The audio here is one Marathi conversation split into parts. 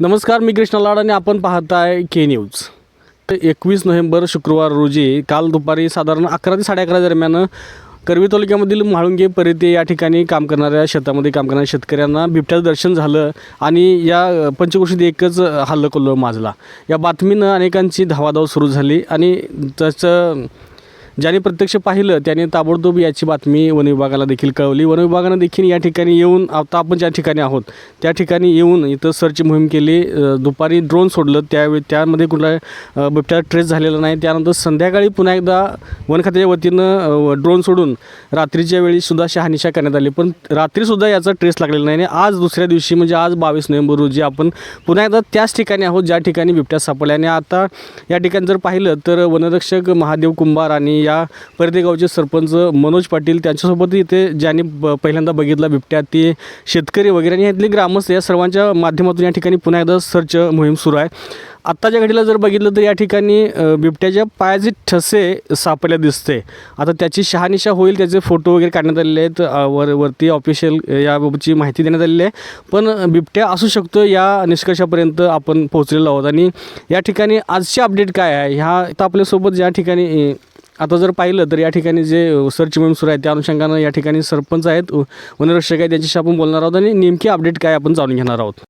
नमस्कार मी कृष्णा लाड आणि आपण पाहताय के न्यूज एकवीस नोव्हेंबर शुक्रवार रोजी काल दुपारी साधारण अकरा ते साडे अकरा दरम्यान करवी तालुक्यामधील म्हाळुंगे परिते या ठिकाणी काम करणाऱ्या शेतामध्ये काम करणाऱ्या शेतकऱ्यांना बिबट्याचं दर्शन झालं आणि या अ, एकच हल्लकल्लो माजला. या बातमीनं अनेकांची धावाधाव सुरू झाली आणि त्याचं ज्याने प्रत्यक्ष पाहिलं त्याने ताबडतोब याची बातमी वन विभागाला देखील कळवली. वन विभागानं देखील या ठिकाणी येऊन आता आपण ज्या ठिकाणी आहोत त्या ठिकाणी येऊन इथं सर्च मोहीम केली. दुपारी ड्रोन सोडलं. त्यावेळी त्यामध्ये कुठला बिबट्या ट्रेस झालेला नाही. त्यानंतर संध्याकाळी पुन्हा एकदा वन खात्याच्या वतीनं ड्रोन सोडून रात्रीच्या वेळी सुद्धा शहानिशा करण्यात आली. पण रात्रीसुद्धा याचा ट्रेस लागलेला नाही. आणि आज दुसऱ्या दिवशी म्हणजे आज बावीस नोव्हेंबर रोजी आपण पुन्हा एकदा त्याच ठिकाणी आहोत ज्या ठिकाणी बिबट्या सापडल्या. आणि आता या ठिकाणी जर पाहिलं तर वनरक्षक महादेव कुंभार आणि या परदेगावचे सरपंच मनोज पाटील त्यांच्यासोबत इथे ज्यांनी ब पहिल्यांदा बघितला बिबट्या ते शेतकरी वगैरे आणि यातले ग्रामस्थ या सर्वांच्या माध्यमातून या ठिकाणी पुन्हा एकदा सर्च मोहीम सुरू आहे. आत्ताच्या घडीला जर बघितलं तर या ठिकाणी बिबट्याच्या पायाचे ठसे सापडल्या दिसते. आता त्याची शहानिशा होईल त्याचे फोटो वगैरे काढण्यात आलेले आहेत. वर वरती ऑफिशियल याबाबतची माहिती देण्यात आलेली आहे. पण बिबट्या असू शकतो या निष्कर्षापर्यंत आपण पोहोचलेलो आहोत. आणि या ठिकाणी आजची अपडेट काय आहे? ह्या आता आपल्यासोबत ज्या ठिकाणी आता जर पाहिलं तर या ठिकाणी जे सर्च मोहीम सुरू आहे त्या अनुषंगानं या ठिकाणी सरपंच आहेत. वनरक्षक आहेत त्यांच्याशी आपण बोलणार आहोत आणि नेमकी अपडेट काय आपण जाणून घेणार आहोत.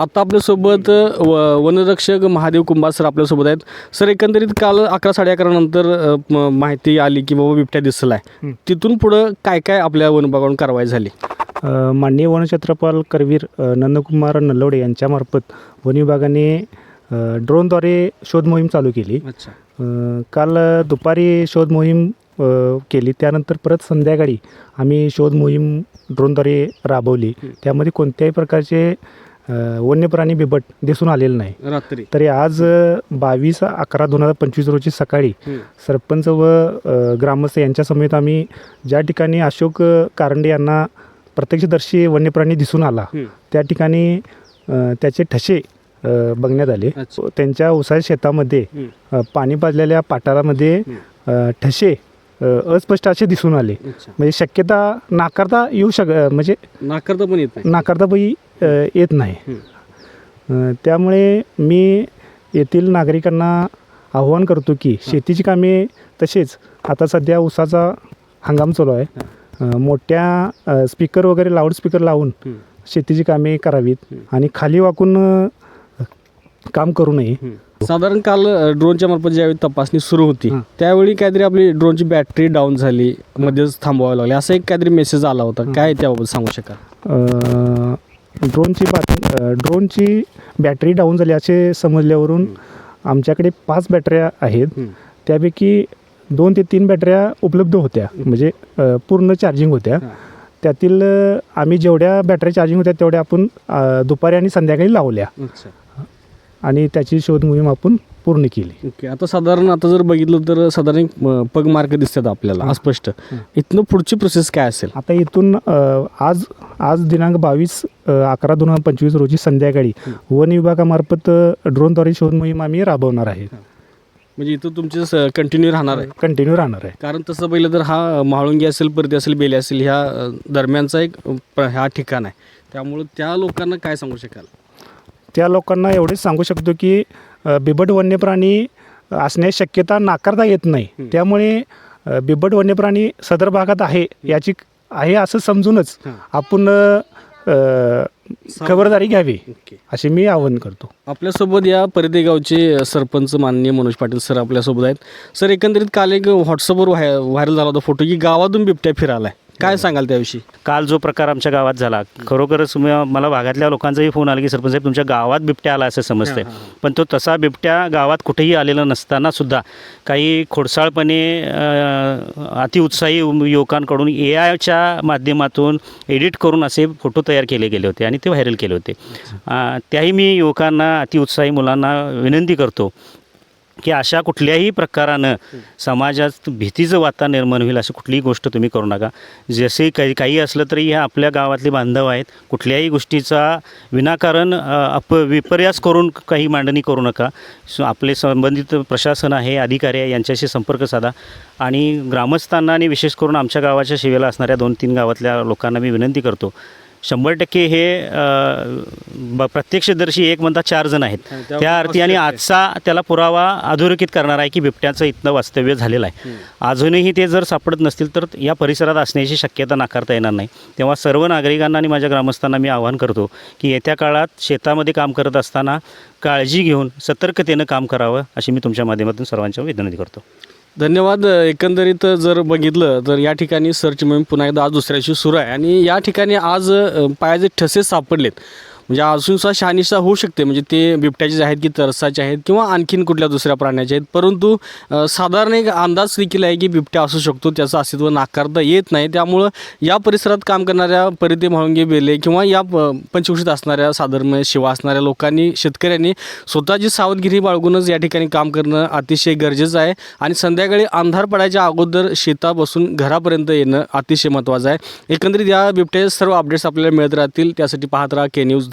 आता आपल्यासोबत व वनरक्षक महादेव कुंभार सर आपल्यासोबत आहेत. सर एकंदरीत काल अकरा साडे अकरा नंतर माहिती आली की बाबा बिबट्या दिसला आहे. तिथून पुढं काय काय आपल्या वनविभागाकडून कारवाई झाली? माननीय वनक्षेत्रपाल करवीर नंदकुमार नल्लवडे यांच्यामार्फत वन विभागाने अ, ड्रोनद्वारे शोध मोहीम चालू केली. काल दुपारी शोध मोहीम केली त्यानंतर परत संध्याकाळी आम्ही शोध मोहीम ड्रोनद्वारे राबवली. त्यामध्ये कोणत्याही प्रकारचे वन्य प्राणी बिबट दिसून आलेले नाही रात्री तरी आज बावीस अकरा दोन हजार पंचवीस रोजी सकाळी. सरपंच व ग्रामस्थ यांच्या समेत आम्ही ज्या ठिकाणी अशोक कारंडे यांना प्रत्यक्षदर्शी वन्यप्राणी दिसून आला. त्या ठिकाणी त्याचे ठसे बघण्यात आले. त्यांच्या उसाच्या शेतामध्ये पाणी पाजलेल्या पाटारामध्ये ठसे अस्पष्ट असे दिसून आले. म्हणजे शक्यता नाकारता येऊ शक म्हणजे नाकारता पण येत नाही. नाकारता अ, येत नाही. त्यामुळे मी येथील नागरिकांना आव्हान करतो की शेतीची कामे तसेच आता सध्या ऊसाचा हंगाम चालू आहे. मोठ्या स्पीकर वगैरे लाऊडस्पीकर लावून. शेतीची कामे करावीत. आणि खाली वाकून काम करू नये. साधारण काल ड्रोनच्या मार्फत ज्यावेळी तपासणी सुरू होती. त्यावेळी काहीतरी आपली ड्रोनची बॅटरी डाऊन झाली मध्येच थांबवावी लागली. असा एक काहीतरी मेसेज आला होता. काय त्याबाबत सांगू शकाल? ड्रोनची बातमी ड्रोनची बॅटरी डाऊन झाली असे समजल्यावरून आमच्याकडे पाच बॅटऱ्या आहेत. त्यापैकी दोन ते तीन बॅटऱ्या उपलब्ध होत्या. म्हणजे पूर्ण चार्जिंग होत्या. त्यातील आम्ही जेवढ्या बॅटऱ्या चार्जिंग होत्या तेवढ्या आपण दुपारी आणि संध्याकाळी लावल्या. अच्छा. आणि त्याची शोध मोहीम आपण पूर्ण केली. ओके आता साधारण आता जर बघितलं तर साधारण एक, पग मार्क दिसतात आपल्याला. अस्पष्ट. इथनं पुढची प्रोसेस काय असेल? आता इथून आज आज दिनांक बावीस अकरा दोन हजार पंचवीस रोजी संध्याकाळी. वन विभागामार्फत ड्रोनद्वारे शोध मोहीम आम्ही राबवणार आहे. म्हणजे इथं तुमचे कंटिन्यू राहणार आहे. कंटिन्यू राहणार आहे. कारण तसं पहिलं तर हा म्हाळुंगी असेल परती असेल बेले असेल ह्या दरम्यानचा एक अ, प्र- हा ठिकाण आहे. त्यामुळं त्या लोकांना काय सांगू शकाल? त्या लोकांना एवढेच सांगू शकतो की बिबट वन्य प्राणी असण्याची शक्यता नाकारता येत नाही. त्यामुळे बिबट वन्य प्राणी सदर भागात आहे याची आहे असं समजूनच. आपण खबरदारी घ्यावी असे मी आवाहन करतो. आपल्यासोबत या परिधे गावचे सरपंच माननीय मनोज पाटील सर आपल्यासोबत आहेत. सर एकंदरीत काल एक व्हॉट्सअपवर व्हाय व्हायरल झाला होता फोटो की गावातून बिबट्या फिरायला काय सांगाल त्याविषयी? काल जो प्रकार आमच्या गावात झाला खरोखरच म- मला भागातल्या लोकांचाही फोन आला की सरपंच साहेब तुमच्या गावात बिबट्या आला असं समजतंय. पण तो तसा बिबट्या गावात कुठेही आलेला नसताना सुद्धा काही खोडसाळपणे अ, अतिउत्साही उम- युवकांकडून ए आयच्या माध्यमातून एडिट करून असे फोटो तयार केले गेले होते आणि ते व्हायरल केले होते. अ, त्याही मी युवकांना अतिउत्साही मुलांना विनंती करतो की अशा कुठल्याही प्रकारानं समाजात भीतीचं वातावरण निर्माण होईल अशी कुठलीही गोष्ट तुम्ही करू नका. जसे काही काही असलं तरी ह्या आपल्या गावातले बांधव आहेत. कुठल्याही गोष्टीचा विनाकारण अप विपर्यास करून काही मांडणी करू नका. आपले संबंधित प्रशासन आहे अधिकारी आहे यांच्याशी संपर्क साधा. आणि ग्रामस्थांना आणि विशेष करून आमच्या गावाच्या शिवेला असणाऱ्या दोन तीन गावातल्या लोकांना मी विनंती करतो शंभर टक्के हे प्रत्यक्षदर्शी एक म्हणता चार जण आहेत. त्या अर्थी आणि आजचा त्याला पुरावा अधोरेखित करणार आहे की बिबट्याचं इथनं वास्तव्य झालेलं आहे. अजूनही ते जर सापडत नसतील तर या परिसरात असण्याची शक्यता नाकारता येणार नाही. तेव्हा सर्व नागरिकांना आणि माझ्या ग्रामस्थांना मी आवाहन करतो की येत्या काळात शेतामध्ये काम करत असताना काळजी घेऊन सतर्कतेनं काम करावं अशी मी तुमच्या माध्यमातून सर्वांच्या विनंती करतो. धन्यवाद. एकंदरीत जर बघितलं तर या ठिकाणी सर्च मोहीम पुन्हा एकदा आज दुसऱ्याशी सुरू आहे. आणि या ठिकाणी आज पायाचे ठसे सापडलेत. म्हणजे अजून सुद्धा शहानिशा होऊ शकते. म्हणजे ते बिबट्याचे आहेत की तरसाचे आहेत किंवा आणखीन कुठल्या दुसऱ्या प्राण्याचे आहेत. परंतु साधारण एक अंदाज देखील आहे की बिबट्या असू शकतो त्याचं अस्तित्व नाकारता येत नाही. त्यामुळं या परिसरात काम करणाऱ्या परिते म्हाळुंगे बेले किंवा या प- पंचकृषीत असणाऱ्या साधारण म्हणजे शिवा असणाऱ्या लोकांनी शेतकऱ्यांनी स्वतःची सावधगिरी बाळगूनच या ठिकाणी काम करणं अतिशय गरजेचं आहे. आणि संध्याकाळी अंधार पडायच्या अगोदर शेतापासून घरापर्यंत येणं अतिशय महत्त्वाचं आहे. एकंदरीत या बिबट्याचे सर्व अपडेट्स आपल्याला मिळत राहतील. त्यासाठी पाहत राहा के न्यूज